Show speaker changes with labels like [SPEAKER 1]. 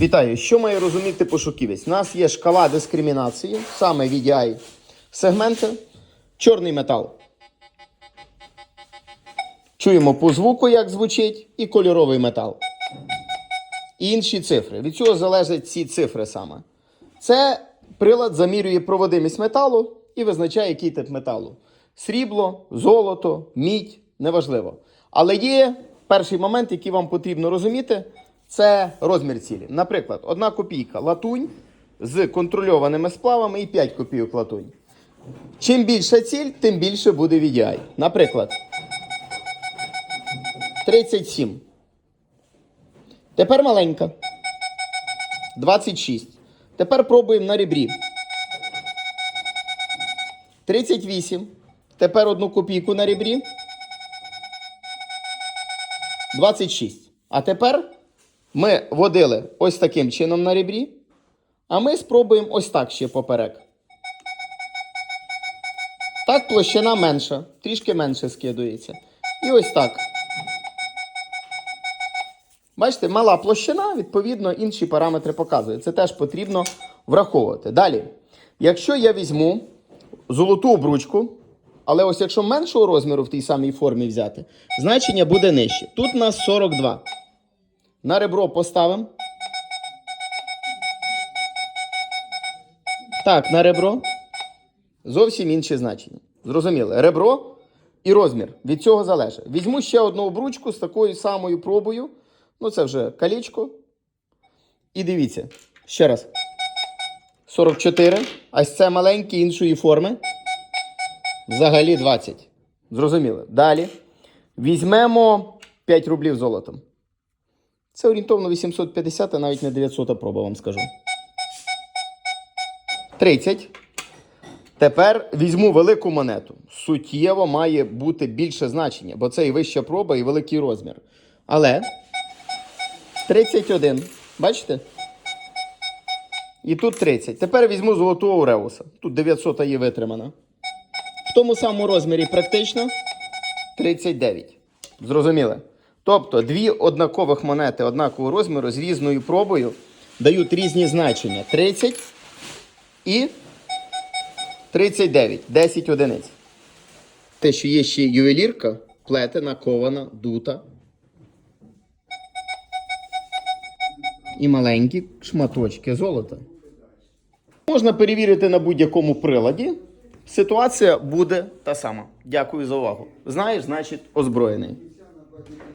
[SPEAKER 1] Вітаю! Що має розуміти пошуківець? У нас є шкала дискримінації, саме VDI сегменти, чорний метал. Чуємо по звуку, як звучить, і кольоровий метал. І інші цифри. Від цього залежать ці цифри саме. Це прилад замірює проводимість металу і визначає, який тип металу. Срібло, золото, мідь неважливо. Але є перший момент, який вам потрібно розуміти, це розмір цілі. Наприклад, одна копійка латунь з контрольованими сплавами і 5 копійок латунь. Чим більша ціль, тим більше буде VDI. Наприклад, 37. Тепер маленька. 26. Тепер пробуємо на ребрі. 38. Тепер одну копійку на ребрі. 26. А тепер ми водили ось таким чином на ребрі. А ми спробуємо ось так ще поперек. Так площина менша, трішки менше скидується. І ось так. Бачите, мала площина, відповідно, інші параметри показує. Це теж потрібно враховувати. Далі, якщо я візьму золоту обручку, але ось якщо меншого розміру в тій самій формі взяти, значення буде нижче. Тут у нас 42. На ребро поставимо. Так, на ребро. Зовсім інші значення. Зрозуміли? Ребро і розмір. Від цього залежить. Візьму ще одну обручку з такою самою пробою. Ну, це вже калічко. І дивіться. Ще раз. 44. А це маленькі іншої форми. Взагалі 20. Зрозуміли. Далі. Візьмемо 5 рублів золотом. Це орієнтовно 850, а навіть не 900 проба, вам скажу. 30. Тепер візьму велику монету. Суттєво має бути більше значення, бо це і вища проба, і великий розмір. Але 31. Бачите? І тут 30. Тепер візьму золоту Ауреуса. Тут 900 є витримана. В тому самому розмірі практично 39. Зрозуміли? Тобто дві однакових монети однакового розміру з різною пробою дають різні значення. 30 і 39. 10 одиниць. Те, що є ще ювелірка, плетена, кована, дута. І маленькі шматочки золота. Можна перевірити на будь-якому приладі. Ситуація буде та сама. Дякую за увагу. Знаєш, значить, озброєний.